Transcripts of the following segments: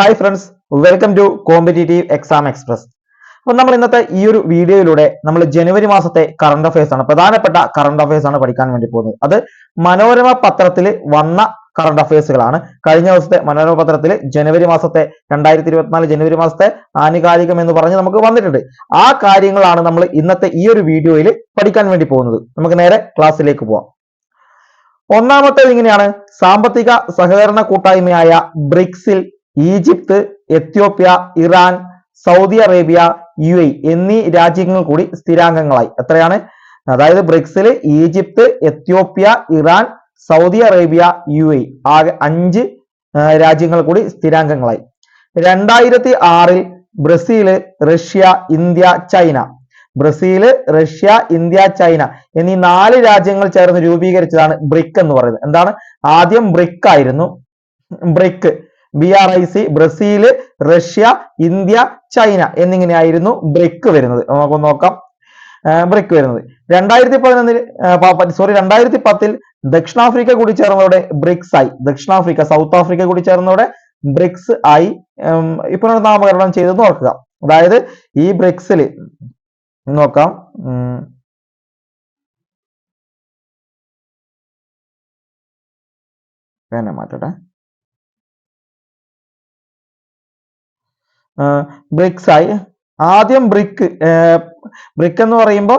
Hi friends welcome to competitive exam express അപ്പോൾ നമ്മൾ ഇന്നത്തെ ഈ ഒരു വീഡിയോയിലൂടെ നമ്മൾ ജനുവരി മാസത്തെ കറണ്ട് അഫയേഴ്സ് ആണ് പ്രധാനപ്പെട്ട കറണ്ട് അഫയേഴ്സ് ആണ് പഠിക്കാൻ വേണ്ടി പോകുന്നത്. അത് മനോരമ പത്രത്തിൽ വന്ന കറണ്ട് അഫയേഴ്സുകളാണ് കഴിഞ്ഞ ദിവസത്തെ മനോരമ പത്രത്തിൽ ജനുവരി മാസത്തെ രണ്ടായിരത്തി ഇരുപത്തിനാല് ജനുവരി മാസത്തെ ആനുകാലികം എന്ന് പറഞ്ഞ് നമുക്ക് വന്നിട്ടുണ്ട്. ആ കാര്യങ്ങളാണ് നമ്മൾ ഇന്നത്തെ ഈ ഒരു വീഡിയോയിൽ പഠിക്കാൻ വേണ്ടി പോകുന്നത്. നമുക്ക് നേരെ ക്ലാസ്സിലേക്ക് പോവാം. ഒന്നാമത്തേത് ഇങ്ങനെയാണ് സാമ്പത്തിക സഹകരണ കൂട്ടായ്മയായ ബ്രിക്സിൽ Egypt Ethiopia Iran Saudi Arabia U A എന്നീ രാജ്യങ്ങൾ കൂടി സ്ഥിരാംഗങ്ങളായി. എത്രയാണ്? അതായത് ബ്രിക്സിൽ Egypt Ethiopia Iran Saudi Arabia U A ആകെ അഞ്ച് രാജ്യങ്ങൾ കൂടി സ്ഥിരാംഗങ്ങളായി. രണ്ടായിരത്തി ആറിൽ Brazil Russia India China. Brazil Russia India China എന്നീ നാല് രാജ്യങ്ങൾ ചേർന്ന് രൂപീകരിച്ചതാണ് ബ്രിക് എന്ന് പറയുന്നത്. എന്താണ്? ആദ്യം ബ്രിക് ആയിരുന്നു BRIC B R I C Brazil Russia India China എന്നിങ്ങനെയായിരുന്നു BRIC വരുന്നത്. നമുക്ക് നോക്കാം. ബ്രിക്ക് വരുന്നത്. രണ്ടായിരത്തി പതിനൊന്നിൽ സോറി രണ്ടായിരത്തി പത്തിൽ ദക്ഷിണാഫ്രിക്ക കൂടി ചേർന്നതോടെ ബ്രിക്സ് ആയി. ദക്ഷിണാഫ്രിക്ക സൗത്ത് ആഫ്രിക്ക കൂടി ചേർന്നതോടെ ബ്രിക്സ് ആയി. ഇപ്പോൾ നാമകരണം ചെയ്തെന്ന് നോക്കുക. അതായത് ഈ ബ്രിക്സിൽ നോക്കാം. പിന്നെ പേന മാറ്റട്ടെ. ബ്രിക്സ് ആയി. ആദ്യം ബ്രിക്ക് ബ്രിക്ക് എന്ന് പറയുമ്പോൾ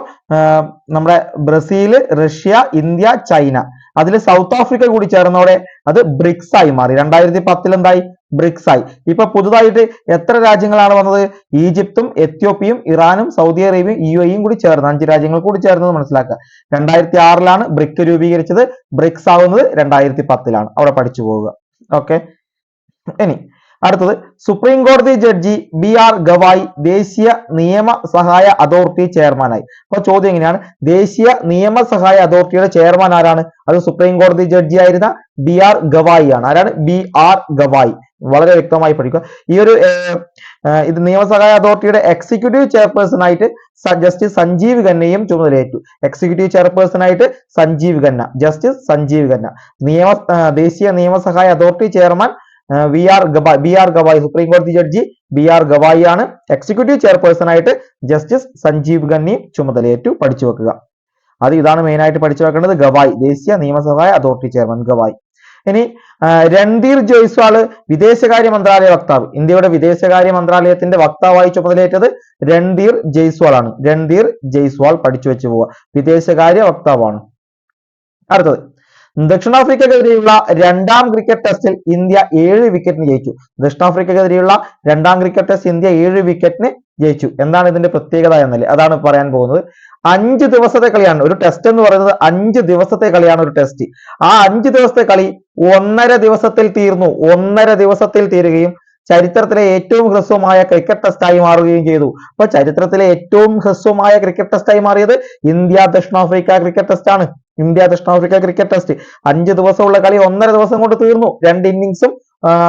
നമ്മുടെ ബ്രസീൽ റഷ്യ ഇന്ത്യ ചൈന. അതിൽ സൗത്ത് ആഫ്രിക്ക കൂടി ചേർന്നതോടെ അത് ബ്രിക്സ് ആയി മാറി. രണ്ടായിരത്തി പത്തിൽ എന്തായി? ബ്രിക്സ് ആയി. ഇപ്പൊ പുതുതായിട്ട് എത്ര രാജ്യങ്ങളാണ് വന്നത്? ഈജിപ്തും എത്യോപ്യയും ഇറാനും സൗദി അറേബ്യയും യു എയും കൂടി ചേർന്ന്. അഞ്ച് രാജ്യങ്ങൾ കൂടി ചേർന്നത് മനസ്സിലാക്കുക. രണ്ടായിരത്തി ആറിലാണ് ബ്രിക്ക് രൂപീകരിച്ചത്. ബ്രിക്സ് ആവുന്നത് രണ്ടായിരത്തി പത്തിലാണ് അവിടെ പഠിച്ചു പോവുക. ഓക്കെ ഇനി അടുത്തത് സുപ്രീം കോടതി ജഡ്ജി ബി ആർ ഗവായി ദേശീയ നിയമ സഹായ അതോറിറ്റി ചെയർമാനായി. അപ്പൊ ചോദ്യം എങ്ങനെയാണ്? ദേശീയ നിയമ സഹായ അതോറിറ്റിയുടെ ചെയർമാൻ ആരാണ്? അത് സുപ്രീം കോടതി ജഡ്ജി ആയിരുന്ന ബി ആർ ഗവായി ആണ്. ആരാണ്? B R Gavai. വളരെ വ്യക്തമായി പഠിക്കുക. ഈ ഒരു ഇത് നിയമ ഇത് നിയമസഹായ അതോറിറ്റിയുടെ എക്സിക്യൂട്ടീവ് ചെയർപേഴ്സൺ ആയിട്ട് ജസ്റ്റിസ് സഞ്ജീവ് ഖന്നയും ചുമതലയേറ്റു. എക്സിക്യൂട്ടീവ് ചെയർപേഴ്സൺ ആയിട്ട് സഞ്ജീവ് ഖന്ന ജസ്റ്റിസ് സഞ്ജീവ് ഖന്ന. നിയമ ദേശീയ നിയമസഹായ authority chairman V R Gavai B R Gavai supreme കോടതി ജഡ്ജി ബി ആർ ഗവായി ആണ് എക്സിക്യൂട്ടീവ് ചെയർപേഴ്സൺ ആയിട്ട് ജസ്റ്റിസ് സഞ്ജീവ് ഗണ്ണി ചുമതലയേറ്റു പഠിച്ചു വെക്കുക. അത് ഇതാണ് മെയിൻ ആയിട്ട് പഠിച്ചു വെക്കേണ്ടത്. ഗവായ് ദേശീയ നിയമസഭാ അതോറിറ്റി ചെയർമാൻ ഗവായ്. ഇനി രൺധീർ ജോയ്സ്വാൾ വിദേശകാര്യ മന്ത്രാലയ വക്താവ്. ഇന്ത്യയുടെ വിദേശകാര്യ മന്ത്രാലയത്തിന്റെ വക്താവായി ചുമതലയേറ്റത് രൺധീർ ജയ്സ്വാൾ ആണ് രൺധീർ ജയ്സ്വാൾ പഠിച്ചു വെച്ചു പോവുക. വിദേശകാര്യ വക്താവാണ്. അടുത്തത്. ദക്ഷിണാഫ്രിക്കക്കെതിരെയുള്ള രണ്ടാം ക്രിക്കറ്റ് ടെസ്റ്റിൽ ഇന്ത്യ ഏഴ് വിക്കറ്റിന് ജയിച്ചു. ദക്ഷിണാഫ്രിക്കക്കെതിരെയുള്ള രണ്ടാം ക്രിക്കറ്റ് ടെസ്റ്റ് ഇന്ത്യ ഏഴ് വിക്കറ്റിന് ജയിച്ചു. എന്താണ് ഇതിന്റെ പ്രത്യേകത എന്നല്ലേ അതാണ് പറയാൻ പോകുന്നത്. അഞ്ച് ദിവസത്തെ കളിയാണ്. ഒരു ടെസ്റ്റ് എന്ന് പറയുന്നത് അഞ്ച് ദിവസത്തെ കളിയാണ് ഒരു ടെസ്റ്റ് ആ അഞ്ച് ദിവസത്തെ കളി ഒന്നര ദിവസത്തിൽ തീർന്നു. ഒന്നര ദിവസത്തിൽ തീരുകയും ചരിത്രത്തിലെ ഏറ്റവും ഹ്രസ്വമായ ക്രിക്കറ്റ് ടെസ്റ്റായി മാറുകയും ചെയ്തു. അപ്പൊ ചരിത്രത്തിലെ ഏറ്റവും ഹ്രസ്വമായ ക്രിക്കറ്റ് ടെസ്റ്റായി മാറിയത് ഇന്ത്യ ദക്ഷിണാഫ്രിക്ക ക്രിക്കറ്റ് ടെസ്റ്റ് ആണ്. ഇന്ത്യ ദക്ഷിണാഫ്രിക്ക ക്രിക്കറ്റ് ടെസ്റ്റ് അഞ്ച് ദിവസമുള്ള കളി ഒന്നര ദിവസം കൊണ്ട് തീർന്നു. രണ്ട് ഇന്നിങ്സും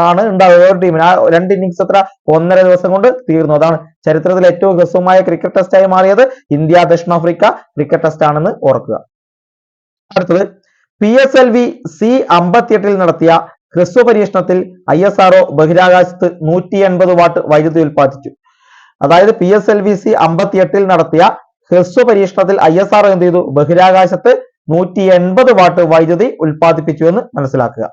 ആണ് ഉണ്ടാവുക ഒരു ടീമിന് ആ രണ്ട് ഇന്നിങ്സ് അത്ര ഒന്നര ദിവസം കൊണ്ട് തീർന്നു. അതാണ് ചരിത്രത്തിലെ ഏറ്റവും ഹ്രസ്വമായ ക്രിക്കറ്റ് ടെസ്റ്റായി മാറിയത് ഇന്ത്യ ദക്ഷിണാഫ്രിക്ക ക്രിക്കറ്റ് ടെസ്റ്റ് ആണെന്ന് ഓർക്കുക. അടുത്തത് P S L V C അമ്പത്തിയെട്ടിൽ നടത്തിയ ഹ്രസ്വ പരീക്ഷണത്തിൽ ഐ എസ് ആർഒ ബഹിരാകാശത്ത് നൂറ്റി എൺപത് വാട്ട് വൈദ്യുതി ഉൽപ്പാദിച്ചു. അതായത് P S L V C അമ്പത്തിയെട്ടിൽ നടത്തിയ ഹ്രസ്വ പരീക്ഷണത്തിൽ ഐ എസ് ആർ എന്ത് ചെയ്തു? ബഹിരാകാശത്ത് നൂറ്റി എൺപത് വാട്ട് വൈദ്യുതി ഉൽപ്പാദിപ്പിച്ചു എന്ന് മനസ്സിലാക്കുക.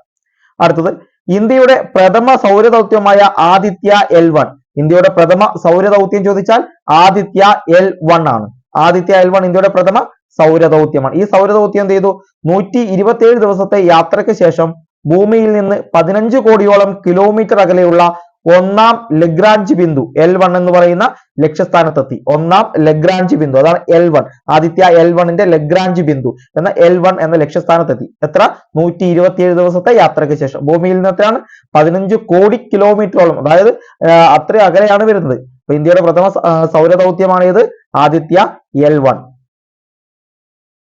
അടുത്തത് ഇന്ത്യയുടെ പ്രഥമ സൗരദൗത്യമായ ആദിത്യ എൽ വൺ. ഇന്ത്യയുടെ പ്രഥമ സൗരദൗത്യം ചോദിച്ചാൽ ആദിത്യ എൽ വൺ ആണ്. ആദിത്യ എൽ വൺ ഇന്ത്യയുടെ പ്രഥമ സൗരദൗത്യമാണ്. ഈ സൗരദൗത്യം എന്ത് ചെയ്തു? നൂറ്റി ഇരുപത്തിയേഴ് ദിവസത്തെ യാത്രയ്ക്ക് ശേഷം ഭൂമിയിൽ നിന്ന് പതിനഞ്ച് കോടിയോളം കിലോമീറ്റർ അകലെയുള്ള ഒന്നാം ലഗ്രാഞ്ച് ബിന്ദു എൽ വൺ എന്ന് പറയുന്ന ലക്ഷ്യസ്ഥാനത്തെത്തി. ഒന്നാം ലഗ്രാഞ്ച് ബിന്ദു. അതാണ് എൽ വൺ ആദിത്യ എൽ വണ്ണിന്റെ ലഗ്രാഞ്ച് ബിന്ദു എന്ന എൽ വൺ എന്ന ലക്ഷ്യസ്ഥാനത്തെത്തി. എത്ര? നൂറ്റി ഇരുപത്തിയേഴ് ദിവസത്തെ യാത്രയ്ക്ക് ശേഷം. ഭൂമിയിൽ നിന്ന് എത്രയാണ്? പതിനഞ്ച് കോടി കിലോമീറ്ററോളം അതായത് അത്ര അകലെയാണ് വരുന്നത്. ഇന്ത്യയുടെ പ്രഥമ സൗരദൗത്യമാണ് ഇത് ആദിത്യ എൽ വൺ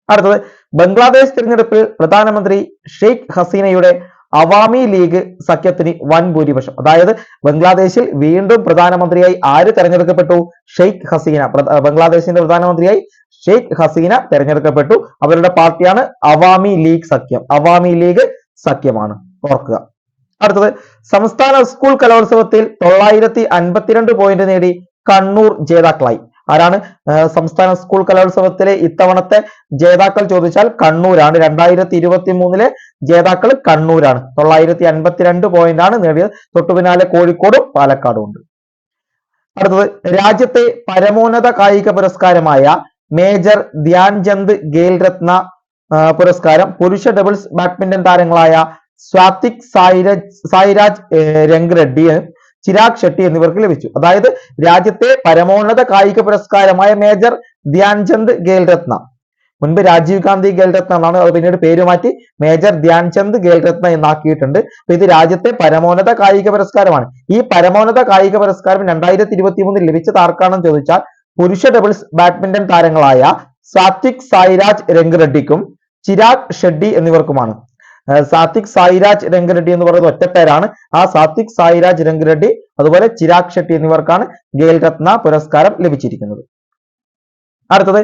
അടുത്തത് ബംഗ്ലാദേശ് തിരഞ്ഞെടുപ്പിൽ പ്രധാനമന്ത്രി ഷെയ്ഖ് ഹസീനയുടെ അവാമി ലീഗ് സഖ്യത്തിന് വൻ ഭൂരിപക്ഷം അതായത് ബംഗ്ലാദേശിൽ വീണ്ടും പ്രധാനമന്ത്രിയായി ആര് തെരഞ്ഞെടുക്കപ്പെട്ടു? ഷെയ്ഖ് ഹസീന. ബംഗ്ലാദേശിന്റെ പ്രധാനമന്ത്രിയായി ഷെയ്ഖ് ഹസീന തെരഞ്ഞെടുക്കപ്പെട്ടു. അവരുടെ പാർട്ടിയാണ് അവാമി ലീഗ് സഖ്യം. അവാമി ലീഗ് സഖ്യമാണ്. ഓർക്കുക. അടുത്തത് സംസ്ഥാന സ്കൂൾ കലോത്സവത്തിൽ തൊള്ളായിരത്തി അൻപത്തിരണ്ട് പോയിന്റ് നേടി കണ്ണൂർ ജേതാക്കളായി. ആരാണ്? സംസ്ഥാന സ്കൂൾ കലോത്സവത്തിലെ ഇത്തവണത്തെ ജേതാക്കൾ ചോദിച്ചാൽ കണ്ണൂരാണ്. രണ്ടായിരത്തി ഇരുപത്തി മൂന്നിലെ ജേതാക്കൾ കണ്ണൂരാണ്. തൊള്ളായിരത്തി അൻപത്തിരണ്ട് പോയിന്റ് ആണ് നേടിയത്. തൊട്ടുപിന്നാലെ കോഴിക്കോടും പാലക്കാടും ഉണ്ട്. അടുത്തത് രാജ്യത്തെ പരമോന്നത കായിക പുരസ്കാരമായ മേജർ ധ്യാൻചന്ദ് രത്ന പുരസ്കാരം പുരുഷ ഡബിൾസ് ബാഡ്മിന്റൺ താരങ്ങളായ സ്വാതിക് സായിരാജ് സായിരാജ് രംഗ് രംഗറെഡ്ഡി ചിരാഗ് ഷെട്ടി എന്നിവർക്ക് ലഭിച്ചു. അതായത് രാജ്യത്തെ പരമോന്നത കായിക പുരസ്കാരമായ മേജർ ധ്യാൻചന്ദ് ഖേൽ രത്ന മുൻപ് രാജീവ് ഗാന്ധി ഖേൽ രത്ന എന്നാണ് അത് പിന്നീട് പേര് മാറ്റി മേജർ ധ്യാൻചന്ദ് ഖേൽ രത്ന എന്നാക്കിയിട്ടുണ്ട്. അപ്പൊ ഇത് രാജ്യത്തെ പരമോന്നത കായിക പുരസ്കാരമാണ്. ഈ പരമോന്നത കായിക പുരസ്കാരം രണ്ടായിരത്തി ഇരുപത്തി മൂന്നിൽ ലഭിച്ചത് ആർക്കാണെന്ന് ചോദിച്ചാൽ പുരുഷ ഡബിൾസ് ബാഡ്മിന്റൺ താരങ്ങളായ സാത്വിക് സായിരാജ് രംഗ് റെഡ്ഡിക്കും ചിരാഗ് ഷെഡ്ഡി എന്നിവർക്കുമാണ്. സാത്വിക് സായിരാജ് രംഗറെഡ്ഡി എന്ന് പറയുന്നത് ഒറ്റപ്പേരാണ്. ആ സാത്വിക് സായിരാജ് രംഗറെഡ്ഡി അതുപോലെ ചിരാഗ് ഷെട്ടി എന്നിവർക്കാണ് ഗേൽ രത്ന പുരസ്കാരം ലഭിച്ചിരിക്കുന്നത്. അടുത്തത്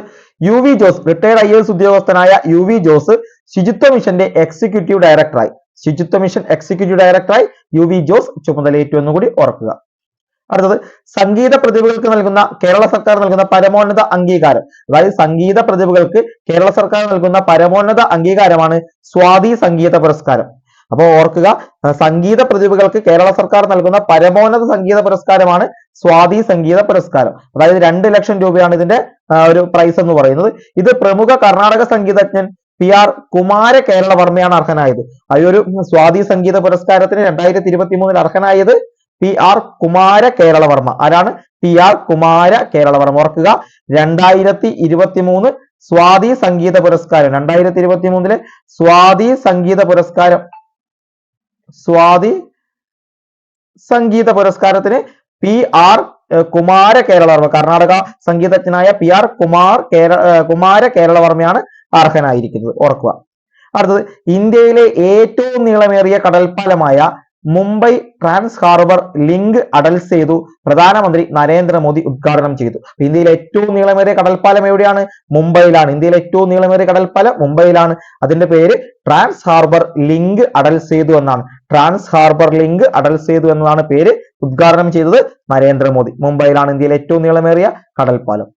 U V Jose retired I S ഉദ്യോഗസ്ഥനായ യു വി ജോസ് ശുചിത്വ മിഷന്റെ എക്സിക്യൂട്ടീവ് ഡയറക്ടറായി ശുചിത്വ മിഷൻ എക്സിക്യൂട്ടീവ് ഡയറക്ടറായി യു വി ജോസ് ചുമതലയേറ്റു എന്നുകൂടി ഓർക്കുക. അടുത്തത് സംഗീത പ്രതിഭകൾക്ക് നൽകുന്ന കേരള സർക്കാർ നൽകുന്ന പരമോന്നത അംഗീകാരം. അതായത് സംഗീത പ്രതിഭകൾക്ക് കേരള സർക്കാർ നൽകുന്ന പരമോന്നത അംഗീകാരമാണ് സ്വാതി സംഗീത പുരസ്കാരം. അപ്പോൾ ഓർക്കുക സംഗീത പ്രതിഭകൾക്ക് കേരള സർക്കാർ നൽകുന്ന പരമോന്നത സംഗീത പുരസ്കാരമാണ് സ്വാതി സംഗീത പുരസ്കാരം. അതായത് രണ്ട് ലക്ഷം രൂപയാണ് ഇതിന്റെ ഒരു പ്രൈസ് എന്ന് പറയുന്നത്. ഇത് പ്രമുഖ കർണാടക സംഗീതജ്ഞൻ പി ആർ കുമാര കേരളവർമ്മയാണ് അർഹനായത്. ഈ ഒരു സ്വാതി സംഗീത പുരസ്കാരത്തിന് രണ്ടായിരത്തി ഇരുപത്തി മൂന്നിൽ അർഹനായത് പി ആർ കുമാര കേരളവർമ്മ. ആരാണ്? P R Kumara Keralavarma. ഓർക്കുക രണ്ടായിരത്തി ഇരുപത്തി മൂന്ന് സ്വാതി സംഗീത പുരസ്കാരം. രണ്ടായിരത്തി ഇരുപത്തി മൂന്നിലെ സ്വാതി സംഗീത പുരസ്കാരം സ്വാതി സംഗീത പുരസ്കാരത്തിന് പി ആർ കുമാര കേരളവർമ്മ. കർണാടക സംഗീതജ്ഞനായ പി ആർ കുമാർ കേര കുമാര കേരളവർമ്മയാണ് അർഹനായിരിക്കുന്നത്. ഓർക്കുക. അടുത്തത് ഇന്ത്യയിലെ ഏറ്റവും നീളമേറിയ കടൽപ്പാലമായ Mumbai trans harbour link Atal ചെയ്തു പ്രധാനമന്ത്രി നരേന്ദ്രമോദി ഉദ്ഘാടനം ചെയ്തു. ഇന്ത്യയിലെ ഏറ്റവും നീളമേറിയ കടൽപ്പാലം എവിടെയാണ്? മുംബൈയിലാണ്. ഇന്ത്യയിലെ ഏറ്റവും നീളമേറിയ കടൽപ്പാലം മുംബൈയിലാണ്. അതിന്റെ പേര് ട്രാൻസ് ഹാർബർ ലിങ്ക് അടൽ ചെയ്തു എന്നാണ്. ട്രാൻസ് ഹാർബർ ലിങ്ക് അടൽ ചെയ്തു എന്നതാണ് പേര് ഉദ്ഘാടനം ചെയ്തത് നരേന്ദ്രമോദി. മുംബൈയിലാണ് ഇന്ത്യയിലെ ഏറ്റവും നീളമേറിയ കടൽപ്പാലം.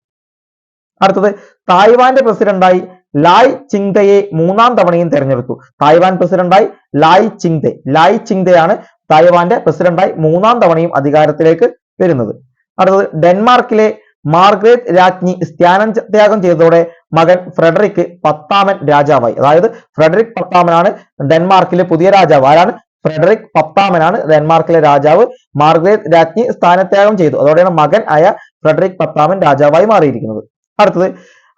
അടുത്തത് തായ്വാന്റെ പ്രസിഡന്റായി ലായ് ചിങ്തയെ മൂന്നാം തവണയും തെരഞ്ഞെടുത്തു. തായ്വാൻ പ്രസിഡന്റായി ലായ് ചിങ്തെ. ലായ് ചിങ്തയാണ് തായ്വാന്റെ പ്രസിഡന്റായി മൂന്നാം തവണയും അധികാരത്തിലേക്ക് വരുന്നത്. അടുത്തത് ഡെൻമാർക്കിലെ മാർഗ്രേറ്റ് രാജ്ഞി സ്ഥാനം ത്യാഗം ചെയ്തതോടെ മകൻ ഫ്രെഡറിക് പത്താമൻ രാജാവായി. അതായത് ഫ്രെഡറിക് പത്താമനാണ് ഡെൻമാർക്കിലെ പുതിയ രാജാവ്. ആരാണ്? ഫ്രെഡറിക് പത്താമനാണ് ഡെൻമാർക്കിലെ രാജാവ് മാർഗ്രേറ്റ് രാജ്ഞി സ്ഥാനത്യാഗം ചെയ്തു. അതോടെയാണ് മകൻ ആയ ഫ്രെഡറിക് പത്താമൻ രാജാവായി മാറിയിരിക്കുന്നത്. അടുത്തത്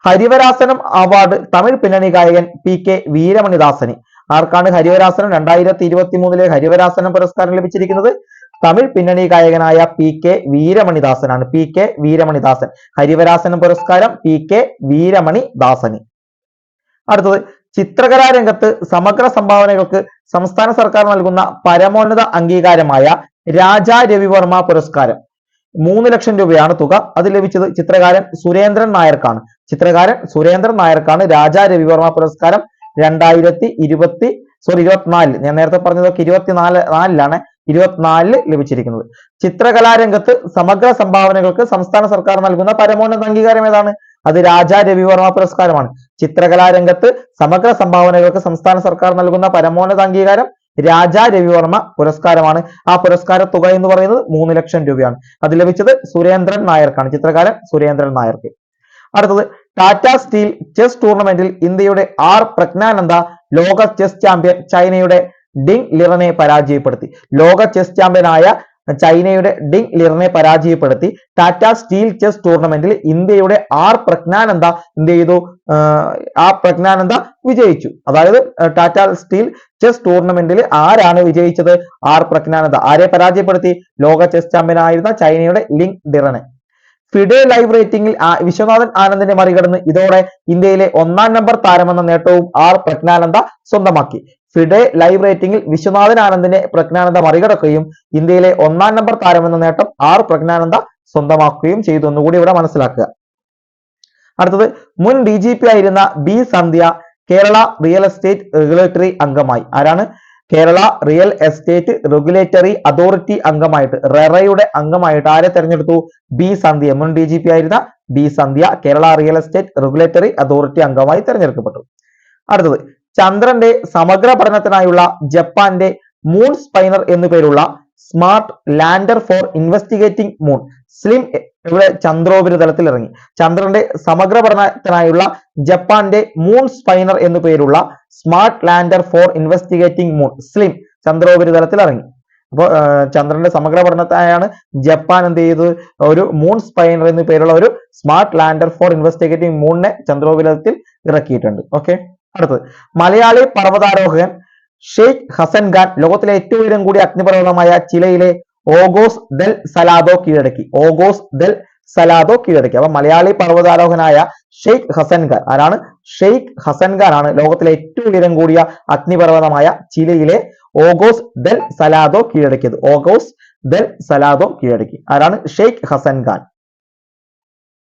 ഹരിവരാസനം അവാർഡ് തമിഴ് പിന്നണി ഗായകൻ പി കെ വീരമണിദാസന്. ആർക്കാണ് ഹരിവരാസനം രണ്ടായിരത്തി ഇരുപത്തി മൂന്നിലെ ഹരിവരാസനം പുരസ്കാരം ലഭിച്ചിരിക്കുന്നത്? തമിഴ് പിന്നണി ഗായകനായ P K വീരമണിദാസനാണ്. P K Veeramanidasan. Harivarasanam പുരസ്കാരം പി കെ വീരമണിദാസന്. അടുത്തത് ചിത്രകലാ രംഗത്ത് സമഗ്ര സംഭാവനകൾക്ക് സംസ്ഥാന സർക്കാർ നൽകുന്ന പരമോന്നത അംഗീകാരമായ രാജാ രവിവർമ്മ പുരസ്കാരം. മൂന്ന് ലക്ഷം രൂപയാണ് തുക. അത് ലഭിച്ചത് ചിത്രകാരൻ സുരേന്ദ്രൻ നായർക്കാണ്. ചിത്രകാരൻ സുരേന്ദ്രൻ നായർക്കാണ് രാജാ രവിവർമ്മ പുരസ്കാരം രണ്ടായിരത്തി ഇരുപത്തി സോറി ഇരുപത്തിനാലിൽ ഞാൻ നേരത്തെ പറഞ്ഞതൊക്കെ ഇരുപത്തിനാല് നാലിലാണ് ഇരുപത്തിനാലിൽ ലഭിച്ചിരിക്കുന്നത്. ചിത്രകലാരംഗത്ത് സമഗ്ര സംഭാവനകൾക്ക് സംസ്ഥാന സർക്കാർ നൽകുന്ന പരമോന്നത അംഗീകാരം ഏതാണ്? അത് രാജാ രവിവർമ്മ പുരസ്കാരമാണ്. ചിത്രകലാരംഗത്ത് സമഗ്ര സംഭാവനകൾക്ക് സംസ്ഥാന സർക്കാർ നൽകുന്ന പരമോന്നത അംഗീകാരം രാജാ രവിവർമ്മ പുരസ്കാരമാണ്. ആ പുരസ്കാര തുക എന്ന് പറയുന്നത് മൂന്ന് ലക്ഷം രൂപയാണ്. അത് ലഭിച്ചത് സുരേന്ദ്രൻ നായർക്കാണ്. ചിത്രകാരൻ സുരേന്ദ്രൻ നായർക്ക്. അടുത്തത് ടാറ്റ സ്റ്റീൽ ചെസ് ടൂർണമെന്റിൽ ഇന്ത്യയുടെ ആർ പ്രജ്ഞാനന്ദ ലോക ചെസ് ചാമ്പ്യൻ ചൈനയുടെ ഡിങ് ലിറനെ പരാജയപ്പെടുത്തി. ലോക ചെസ് ചാമ്പ്യനായ ചൈനയുടെ ഡിങ് ലിറനെ പരാജയപ്പെടുത്തി. ടാറ്റ സ്റ്റീൽ ചെസ് ടൂർണമെന്റിൽ ഇന്ത്യയുടെ ആർ പ്രജ്ഞാനന്ദ എന്ത് ചെയ്തു? ആ പ്രജ്ഞാനന്ദ വിജയിച്ചു. അതായത് ടാറ്റ സ്റ്റീൽ ചെസ് ടൂർണമെന്റിൽ ആരാണ് വിജയിച്ചത്? ആർ പ്രജ്ഞാനന്ദ. ആരെ പരാജയപ്പെടുത്തി? ലോക ചെസ് ചാമ്പ്യനായിരുന്ന ചൈനയുടെ ലിങ് ഡിറനെ ഫിഡെ ലൈവ് റേറ്റിംഗിൽ വിശ്വനാഥൻ ആനന്ദിനെ മറികടന്ന് ഇതോടെ ഇന്ത്യയിലെ ഒന്നാം നമ്പർ താരമെന്ന നേട്ടവും ആർ പ്രജ്ഞാനന്ദ സ്വന്തമാക്കി. ഫിഡെ ലൈവ് റേറ്റിംഗിൽ വിശ്വനാഥൻ ആനന്ദിനെ പ്രജ്ഞാനന്ദ മറികടക്കുകയും ഇന്ത്യയിലെ ഒന്നാം നമ്പർ താരമെന്ന നേട്ടം ആർ പ്രജ്ഞാനന്ദ സ്വന്തമാക്കുകയും ചെയ്തു എന്നുകൂടി ഇവിടെ മനസ്സിലാക്കുക. അടുത്തത് മുൻ ഡി ജി പി ആയിരുന്ന B Sandhya Kerala real estate regulatory അംഗമായി. ആരാണ്? Kerala real estate regulatory authority അംഗമായിട്ട് റെറയുടെ അംഗമായിട്ട് ആരെ തെരഞ്ഞെടുത്തു? ബി സന്ധ്യ മുൻ ഡി ആയിരുന്ന B Sandhya Kerala real estate regulatory authority അംഗമായി തെരഞ്ഞെടുക്കപ്പെട്ടു. അടുത്തത് ചന്ദ്രന്റെ സമഗ്ര പഠനത്തിനായുള്ള ജപ്പാന്റെ മൂൺ സ്പൈനർ എന്നു പേരുള്ള smart lander for investigating moon SLIM ഇവിടെ ചന്ദ്രോപരിതലത്തിൽ ഇറങ്ങി. ചന്ദ്രന്റെ സമഗ്ര പഠനത്തിനായുള്ള ജപ്പാന്റെ മൂൺ സ്പൈനർ എന്നു പേരുള്ള smart lander for investigating moon SLIM ചന്ദ്രോപരിതലത്തിൽ ഇറങ്ങി. അപ്പോൾ ചന്ദ്രന്റെ സമഗ്ര പഠനത്തിനായാണ് ജപ്പാൻ എന്ത് ചെയ്തത്? ഒരു മൂൺ സ്പൈനർ എന്നു പേരുള്ള ഒരു സ്മാർട്ട് ലാൻഡർ ഫോർ ഇൻവെസ്റ്റിഗേറ്റിംഗ് മൂണിനെ ചന്ദ്രോപരിതലത്തിൽ ഇറക്കിയിട്ടുണ്ട്. ഓക്കെ അടുത്തത്. മലയാളി പർവതാരോഹകൻ ഷെയ്ഖ് ഹസൻ ഖാൻ ലോകത്തിലെ ഏറ്റവും ഉയരം കൂടിയ അഗ്നിപർവതമായ ചിലയിലെ ഓഗോസ് ദൽ സലാദോ കീഴടക്കി. ഓഗോസ് ദൽ സലാദോ കീഴടക്കി. അപ്പൊ മലയാളി പർവതാരോഹനായ ഷെയ്ഖ് ഹസൻ ആരാണ്? ഷെയ്ഖ് ഹസൻ ആണ് ലോകത്തിലെ ഏറ്റവും ഉയരം കൂടിയ അഗ്നിപർവതമായ ചിലയിലെ ഓഗോസ് ദൽ സലാദോ കീഴടക്കിയത്. ഓഗോസ് ദൽ സലാദോ കീഴടക്കി. ആരാണ്? ഷെയ്ഖ് ഹസൻ ഖാൻ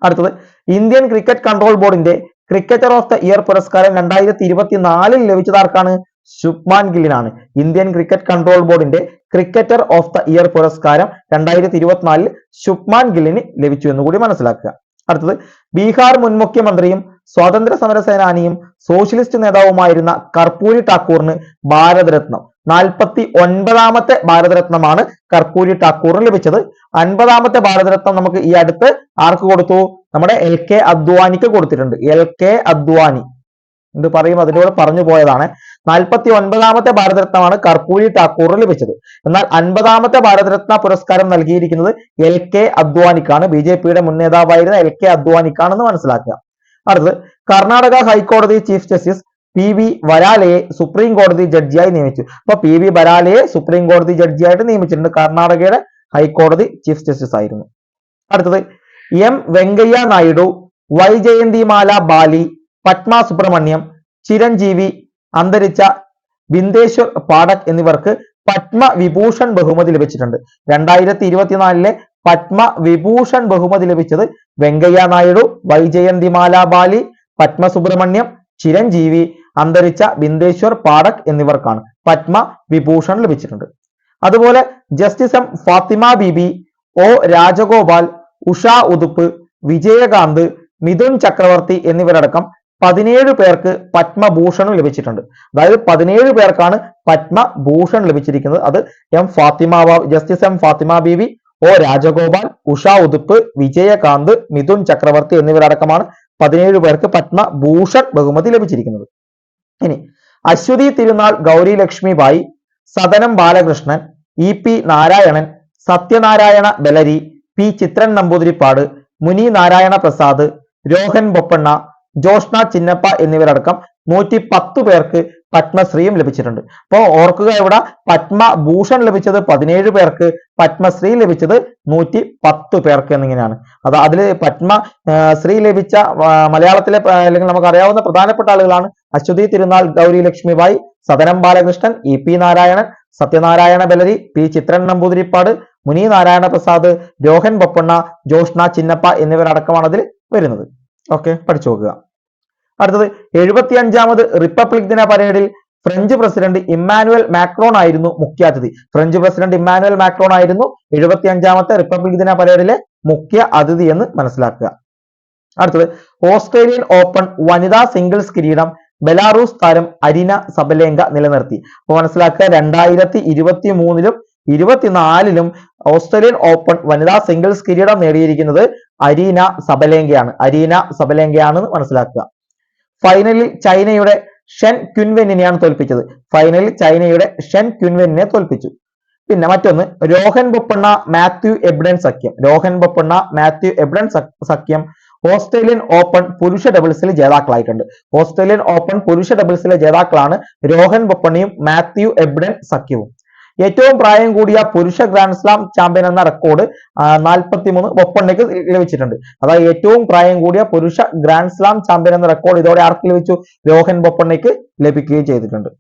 അടുത്തത്. ഇന്ത്യൻ ക്രിക്കറ്റ് കൺട്രോൾ ബോർഡിന്റെ ക്രിക്കറ്റർ ഓഫ് ദ ഇയർ പുരസ്കാരം രണ്ടായിരത്തി ഇരുപത്തിനാലിൽ ലഭിച്ചതാർക്കാണ് ശുഭ്മാൻ ഗില്ലിനാണ്. ഇന്ത്യൻ ക്രിക്കറ്റ് കൺട്രോൾ ബോർഡിന്റെ ക്രിക്കറ്റർ ഓഫ് ദ ഇയർ പുരസ്കാരം രണ്ടായിരത്തി ഇരുപത്തിനാലിൽ ശുഭ്മാൻ ഗില്ലിന് ലഭിച്ചു എന്ന് കൂടി മനസ്സിലാക്കുക. അടുത്തത് ബീഹാർ മുൻ മുഖ്യമന്ത്രിയും സ്വാതന്ത്ര്യ സമര സേനാനിയും സോഷ്യലിസ്റ്റ് നേതാവുമായിരുന്ന കർപ്പൂരി ഠാക്കൂറിന് ഭാരതരത്നം. നാൽപ്പത്തി ഒൻപതാമത്തെ ഭാരതരത്നമാണ് കർപ്പൂരി ഠാക്കൂറിന് ലഭിച്ചത്. അൻപതാമത്തെ ഭാരതരത്നം നമുക്ക് ഈ അടുത്ത് ആർക്ക് കൊടുത്തു? നമ്മുടെ എൽ കെ അദ്വാനിക്ക് കൊടുത്തിട്ടുണ്ട്. L K Advani. എന്ത് പറയും? അതിനോട് പറഞ്ഞു പോയതാണ്. നാൽപ്പത്തി ഒൻപതാമത്തെ ഭാരതരത്നമാണ് കർപ്പൂരി ടാക്കൂറിൽ ലഭിച്ചത്. എന്നാൽ അൻപതാമത്തെ ഭാരതരത്ന പുരസ്കാരം നൽകിയിരിക്കുന്നത് എൽ കെ അദ്വാനിക്കാണ്. ബി ജെ പിയുടെ മുൻ നേതാവായിരുന്ന എൽ കെ അദ്വാനിക്കാണെന്ന് മനസ്സിലാക്കുക. അടുത്തത് കർണാടക ഹൈക്കോടതി ചീഫ് ജസ്റ്റിസ് പി വി വരാലയെ സുപ്രീം കോടതി ജഡ്ജിയായി നിയമിച്ചു. അപ്പൊ പി വി വരാലയെ സുപ്രീം കോടതി ജഡ്ജിയായിട്ട് നിയമിച്ചിട്ടുണ്ട്. കർണാടകയുടെ ഹൈക്കോടതി ചീഫ് ജസ്റ്റിസ് ആയിരുന്നു. അടുത്തത് എം വെങ്കയ്യ നായിഡു വൈജയന്തിമാല ബാലി പത്മ സുബ്രഹ്മണ്യം ചിരഞ്ജീവി അന്തരിച്ച ബിന്ദേശ്വർ പാഠക് എന്നിവർക്ക് പത്മ വിഭൂഷൺ ബഹുമതി ലഭിച്ചിട്ടുണ്ട്. രണ്ടായിരത്തി ഇരുപത്തിനാലിലെ പത്മ വിഭൂഷൺ ബഹുമതി ലഭിച്ചത് വെങ്കയ്യ നായിഡു വൈജയന്തിമാല ബാലി പത്മ സുബ്രഹ്മണ്യം ചിരഞ്ജീവി അന്തരിച്ച ബിന്ദേശ്വർ പാഠക് എന്നിവർക്കാണ് പത്മ വിഭൂഷൺ ലഭിച്ചിട്ടുണ്ട്. അതുപോലെ justice M Fathima Beevi O Rajagopal Usha Uthup Vijayakanth Mithun Chakraborty എന്നിവരടക്കം പതിനേഴ് പേർക്ക് പത്മഭൂഷണം ലഭിച്ചിട്ടുണ്ട്. അതായത് പതിനേഴ് പേർക്കാണ് പത്മഭൂഷൺ ലഭിച്ചിരിക്കുന്നത്. അത് M Fathima justice M Fathima Beevi O Rajagopal Usha Uthup Vijayakanth Mithun Chakraborty എന്നിവരടക്കമാണ് പതിനേഴ് പേർക്ക് പത്മഭൂഷൺ ബഹുമതി ലഭിച്ചിരിക്കുന്നത്. ഇനി Aswathi Thirunal Gauri Lakshmi Bai Sadanam Balakrishnan E P Narayanan Sathyanarayana Baleri P Chithran Namboothiripad Muni Narayana Prasad Rohan Bopanna Joshna Chinnappa എന്നിവരടക്കം നൂറ്റി പത്ത് പേർക്ക് പത്മശ്രീയും ലഭിച്ചിട്ടുണ്ട്. അപ്പോൾ ഓർക്കുക ഇവിടെ പത്മഭൂഷൺ ലഭിച്ചത് പതിനേഴ് പേർക്ക് പത്മശ്രീ ലഭിച്ചത് നൂറ്റി പത്ത് പേർക്ക് എന്നിങ്ങനെയാണ്. അത് അതിൽ പത്മശ്രീ ശ്രീ ലഭിച്ച മലയാളത്തിലെ അല്ലെങ്കിൽ നമുക്ക് അറിയാവുന്ന പ്രധാനപ്പെട്ട ആളുകളാണ് Aswathy Thirunal Gauri Lakshmibai Sadanam Balakrishnan E P Narayanan Sathyanarayana Baleri P Chithran Namboothiripad Muni Narayana Prasad Rohan Bopanna Joshna Chinnappa എന്നിവരടക്കമാണ് അതിൽ വരുന്നത്. ഓക്കെ പഠിച്ചു നോക്കുക. അടുത്തത് എഴുപത്തി അഞ്ചാമത് റിപ്പബ്ലിക് ദിന പരേഡിൽ ഫ്രഞ്ച് പ്രസിഡന്റ് ഇമ്മാനുവൽ മാക്രോൺ ആയിരുന്നു മുഖ്യാതിഥി. ഫ്രഞ്ച് പ്രസിഡന്റ് ഇമ്മാനുവൽ മാക്രോൺ ആയിരുന്നു എഴുപത്തി അഞ്ചാമത്തെ റിപ്പബ്ലിക് ദിന പരേഡിലെ മുഖ്യ അതിഥി എന്ന് മനസ്സിലാക്കുക. അടുത്തത് ഓസ്ട്രേലിയൻ ഓപ്പൺ വനിതാ സിംഗിൾസ് കിരീടം ബെലാറൂസ് താരം അരിന സബലേങ്ക നിലനിർത്തി. അപ്പൊ മനസ്സിലാക്കുക രണ്ടായിരത്തി ഇരുപത്തി മൂന്നിലും ഇരുപത്തിനാലിലും ഓസ്ട്രേലിയൻ ഓപ്പൺ വനിതാ സിംഗിൾസ് കിരീടം നേടിയിരിക്കുന്നത് അരീന സബലേങ്കയാണ്. അരീന സബലേങ്കയാണെന്ന് മനസ്സിലാക്കുക. ഫൈനലിൽ ചൈനയുടെ ഷെൻ ക്യുൻവെന്നിനെയാണ് തോൽപ്പിച്ചത്. ഫൈനലിൽ ചൈനയുടെ ഷെൻ ക്യുൻവെന്നിനെ തോൽപ്പിച്ചു. പിന്നെ മറ്റൊന്ന് രോഹൻ ബൊപ്പണ്ണ മാത്യു എബ്ഡൻ സഖ്യം. രോഹൻ ബൊപ്പണ്ണ മാത്യു എബ്ഡൻ സഖ്- സഖ്യം ഓസ്ട്രേലിയൻ ഓപ്പൺ പുരുഷ ഡബിൾസിൽ ജേതാക്കളായിട്ടുണ്ട്. ഓസ്ട്രേലിയൻ ഓപ്പൺ പുരുഷ ഡബിൾസിലെ ജേതാക്കളാണ് രോഹൻ ബൊപ്പണ്ണയും മാത്യു എബ്ഡൻ സഖ്യവും. ഏറ്റവും പ്രായം കൂടിയ പുരുഷ ഗ്രാൻഡ് സ്ലാം ചാമ്പ്യൻ എന്ന റെക്കോർഡ് നാൽപ്പത്തിമൂന്ന് ബൊപ്പണ്ണയ്ക്ക് ലഭിച്ചിട്ടുണ്ട് അതായത് ഏറ്റവും പ്രായം കൂടിയ പുരുഷ ഗ്രാൻഡ് സ്ലാം ചാമ്പ്യൻ എന്ന റെക്കോർഡ് ഇതോടെ ആർക്ക് ലഭിച്ചു? രോഹൻ ബൊപ്പണ്ണയ്ക്ക് ലഭിക്കുകയും ചെയ്തിട്ടുണ്ട്.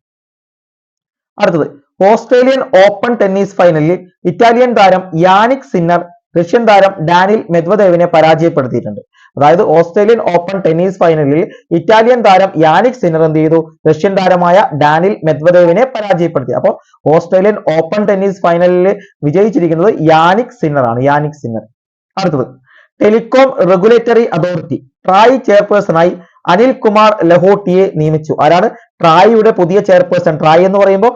അടുത്തത് ഓസ്ട്രേലിയൻ ഓപ്പൺ ടെന്നീസ് ഫൈനലിൽ ഇറ്റാലിയൻ താരം യാനിക് സിന്നർ റഷ്യൻ താരം ഡാനിൽ മെദ്വദേവിനെ പരാജയപ്പെടുത്തിയിട്ടുണ്ട്. അതായത് ഓസ്ട്രേലിയൻ ഓപ്പൺ ടെന്നീസ് ഫൈനലിൽ ഇറ്റാലിയൻ താരം യാനിക് സിനർ എന്ത് ചെയ്തു? റഷ്യൻ താരമായ ഡാനിൽ മെദ്വദേവിനെ പരാജയപ്പെടുത്തി. അപ്പോൾ ഓസ്ട്രേലിയൻ ഓപ്പൺ ടെന്നീസ് ഫൈനലിൽ വിജയിച്ചിരിക്കുന്നത് യാനിക് സിന്നറാണ് യാനിക് സിന്നർ. അടുത്തത്. Telecom regulatory authority. ട്രായ് ചെയർപേഴ്സണായി അനിൽ കുമാർ ലഹോട്ടിയെ നിയമിച്ചു. ആരാണ്? ട്രായിയുടെ പുതിയ ചെയർപേഴ്സൺ. ട്രായ് എന്ന് പറയുമ്പോൾ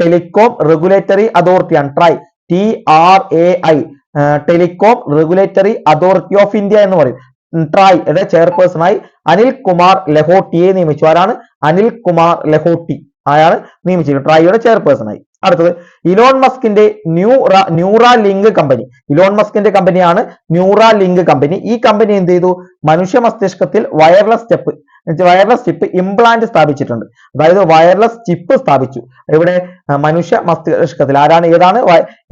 telecom regulatory അതോറിറ്റിയാണ്. TRAI. T R A I. Telecom regulatory authority of India എന്ന് പറയും. ട്രായ് ചെയർപേഴ്സണായി അനിൽ കുമാർ ലഹോട്ടിയെ നിയമിച്ചു. ആരാണ്? അനിൽ കുമാർ ലഹോട്ടി ആയാണ് നിയമിച്ചിരിക്കുന്നത്. ട്രായിയുടെ ചെയർപേഴ്സണായി അടുത്തത് ഇലോൺ മസ്കിന്റെ Noora Neuralink company. Elon മസ്കിന്റെ കമ്പനിയാണ് ന്യൂറ ലിങ്ക് കമ്പനി. ഈ കമ്പനി എന്ത് ചെയ്തു? മനുഷ്യ മസ്തിഷ്കത്തിൽ wireless step wireless chip implant സ്ഥാപിച്ചിട്ടുണ്ട്. അതായത് വയർലെസ് ചിപ്പ് സ്ഥാപിച്ചു. ഇവിടെ മനുഷ്യ മസ്തിഷ്കത്തിൽ ആരാണ് ഏതാണ്?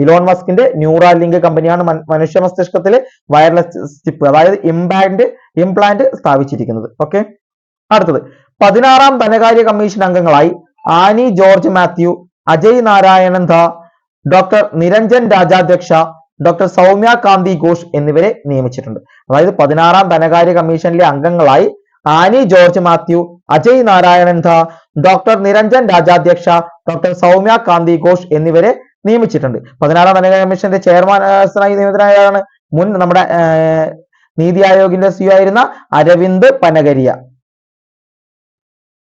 ഇലോൺ മസ്കിന്റെ ന്യൂറ ലിങ്ക് കമ്പനിയാണ് മനുഷ്യ മസ്തിഷ്കത്തിൽ വയർലെസ് ചിപ്പ് അതായത് ഇംപ്ലാന്റ് ഇംപ്ലാന്റ് സ്ഥാപിച്ചിരിക്കുന്നത്. ഓക്കെ അടുത്തത്. പതിനാറാം ധനകാര്യ കമ്മീഷൻ അംഗങ്ങളായി ആനി ജോർജ് മാത്യു അജയ് നാരായണൻ ധ ഡോക്ടർ നിരഞ്ജൻ രാജാധ്യക്ഷ ഡോക്ടർ സൗമ്യ കാന്തി ഘോഷ് എന്നിവരെ നിയമിച്ചിട്ടുണ്ട്. അതായത് പതിനാറാം ധനകാര്യ കമ്മീഷനിലെ അംഗങ്ങളായി ആനി ജോർജ് മാത്യു അജയ് നാരായണൻ ധ ഡോക്ടർ നിരഞ്ജൻ രാജാധ്യക്ഷ ഡോക്ടർ സൗമ്യ കാന്തി ഘോഷ് എന്നിവരെ നിയമിച്ചിട്ടുണ്ട്. പതിനാറാം ധനകാര്യ കമ്മീഷന്റെ ചെയർമാനായി നിയമിതനായാണ് മുൻ നമ്മുടെ നീതി ആയോഗിന്റെ സി ആയിരുന്ന അരവിന്ദ് പനഗരിയ.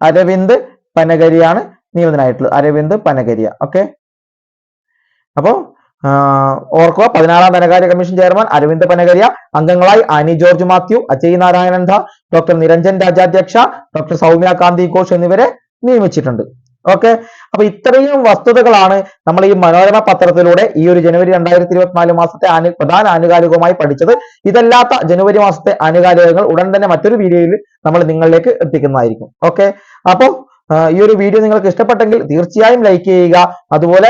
അരവിന്ദ് പനഗരിയാണ് നിയമിതനായിട്ടുള്ളത് അരവിന്ദ് പനഗരിയ. ഓക്കെ അപ്പോ ഓർക്കുക പതിനാറാം ധനകാര്യ കമ്മീഷൻ ചെയർമാൻ അരവിന്ദ് പനഗരിയ അംഗങ്ങളായി ആനി ജോർജ് മാത്യു അജയ് നാരായണൻ ഡോക്ടർ നിരഞ്ജൻ രാജാധ്യക്ഷ ഡോക്ടർ സൗമ്യ കാന്തി ഘോഷ് എന്നിവരെ നിയമിച്ചിട്ടുണ്ട്. ഓക്കെ? അപ്പൊ ഇത്രയും വസ്തുതകളാണ് നമ്മൾ ഈ മനോരമ പത്രത്തിലൂടെ ഈ ഒരു ജനുവരി രണ്ടായിരത്തി ഇരുപത്തിനാല് മാസത്തെ ആനു പ്രധാന ആനുകാലികവുമായി പഠിച്ചത്. ഇതല്ലാത്ത ജനുവരി മാസത്തെ ആനുകാലികങ്ങൾ ഉടൻ തന്നെ മറ്റൊരു വീഡിയോയിൽ നമ്മൾ നിങ്ങളിലേക്ക് എത്തിക്കുന്നതായിരിക്കും. ഓക്കെ? അപ്പോൾ ഈ ഒരു വീഡിയോ നിങ്ങൾക്ക് ഇഷ്ടപ്പെട്ടെങ്കിൽ തീർച്ചയായും ലൈക്ക് ചെയ്യുക. അതുപോലെ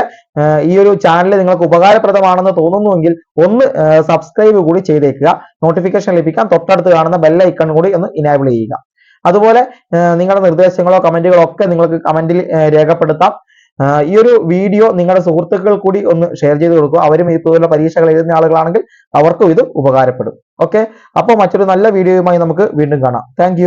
ഈ ഒരു ചാനൽ നിങ്ങൾക്ക് ഉപകാരപ്രദമാണെന്ന് തോന്നുന്നുവെങ്കിൽ ഒന്ന് സബ്സ്ക്രൈബ് കൂടി ചെയ്തേക്കുക. നോട്ടിഫിക്കേഷൻ ലഭിക്കാൻ തൊട്ടടുത്ത് കാണുന്ന ബെൽ ഐക്കൺ കൂടി ഒന്ന് ഇനാബിൾ ചെയ്യുക. അതുപോലെ നിങ്ങളുടെ നിർദ്ദേശങ്ങളോ കമന്റുകളോ ഒക്കെ നിങ്ങൾക്ക് കമന്റിൽ രേഖപ്പെടുത്താം. ഈ ഒരു വീഡിയോ നിങ്ങളുടെ സുഹൃത്തുക്കൾ കൂടി ഒന്ന് ഷെയർ ചെയ്ത് കൊടുക്കുക. അവരും ഇതുപോലെ പരീക്ഷകൾ എഴുതുന്ന ആളുകളാണെങ്കിൽ അവർക്കും ഇത് ഉപകാരപ്പെടും. ഓക്കെ അപ്പോൾ മറ്റൊരു നല്ല വീഡിയോയുമായി നമുക്ക് വീണ്ടും കാണാം. താങ്ക്